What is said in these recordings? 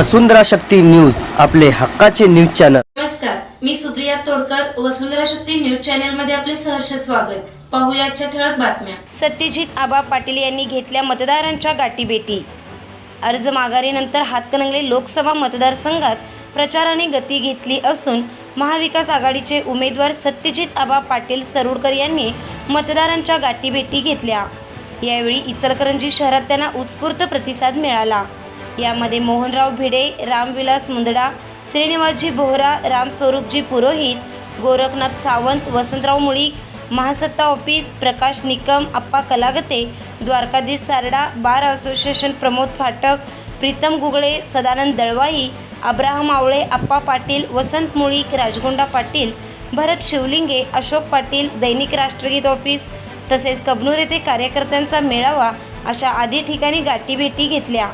वसुंधरा Shakti news आपले हक्काचे news channel. नमस्कार मी सुप्रिया तोडकर वसुंधरा शक्ती न्यूज चॅनलमध्ये आपले सहर्ष स्वागत. पाहूया आजच्या ठळक बातम्या. सत्यजित आबा पाटील यांनी घेतल्या मतदारांच्या गाठीभेटी अर्ज माघारीनंतर हातकणंगले लोकसभा मतदारसंघात प्रचाराने गती घेतली असून महाविकास आघाडीचे उमेदवार सत्यजित आबा पाटील सरुडकर यांनी मतदारांच्या गाठीभेटी घेतल्या. यावेळी इचलकरंजी शहरात त्यांना उत्स्फूर्त प्रतिसाद मिळाला. यामध्ये मोहनराव भिडे रामविलास मुंदडा श्रीनिवासजी बोहरा रामस्वरूपजी पुरोहित Gorakhnath Sawant Vasantrao Mulik Mahasatta office Prakash Nikam Appa Kalagate Dwarkadhish Sarda bar association Pramod Phatak Pritam Gugale Sadanand Dalwai Abraham Awale Appa Patil Vasant Mulik Rajgonda Patil Bharat Shivlinge Ashok Patil Dainik Rashtrageet office तसेच कबनूर येथे कार्यकर्त्यांचा मेळावा अशा आदी ठिकाणी गाठीभेटी घेतल्या.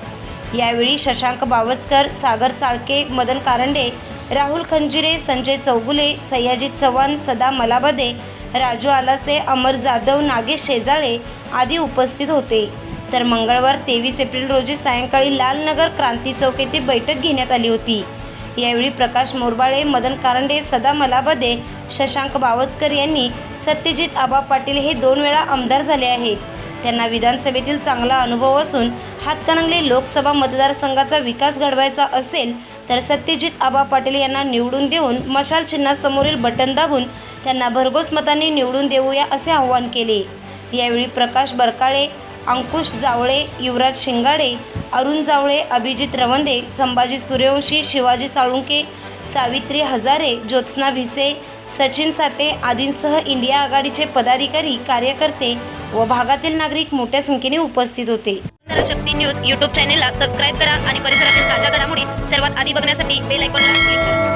यावेळी शशांक बावचकर सागर चाळके मदन कारंडे राहुल खंजिरे संजय चौगुले सयाजी चव्हाण सदा मलाबदे राजू आलासे अमर जाधव नागेश शेजाळे आदी उपस्थित होते. तर मंगळवार तेवीस एप्रिल रोजी सायंकाळी लालनगर क्रांती चौक येथे बैठक घेण्यात आली होती. यावेळी प्रकाश मोरबाळे मदन कारंडे सदा मलाबदे शशांक बावचकर यांनी सत्यजित आबा पाटील हे दोन वेळा आमदार झाले आहेत. त्यांना विधानसभेतील चांगला अनुभव असून हातकणंगले लोकसभा मतदारसंघाचा विकास घडवायचा असेल तर सत्यजित आबा पाटील यांना निवडून देऊन मशाल चिन्हासमोरील बटन दाबून त्यांना भरघोस मतांनी निवडून देऊया असे आवाहन केले. यावेळी प्रकाश बरकाळे अंकुश जावळे युवराज शिंगाडे अरुण जावळे अभिजित रवंदे संभाजी सूर्यवंशी शिवाजी साळुंके सावित्री हजारे ज्योत्स्ना भिसे सचिन साटे आदींसह इंडिया आघाडीचे पदाधिकारी कार्यकर्ते व भागातील नागरिक मोठ्या संख्येने उपस्थित होते. शक्ती न्यूज यूट्यूब चॅनेलला सबस्क्राईब करा आणि परिसरातील ताज्या घडामोडी सर्वात आधी बघण्यासाठी बेल आयकॉनला क्लिक करा.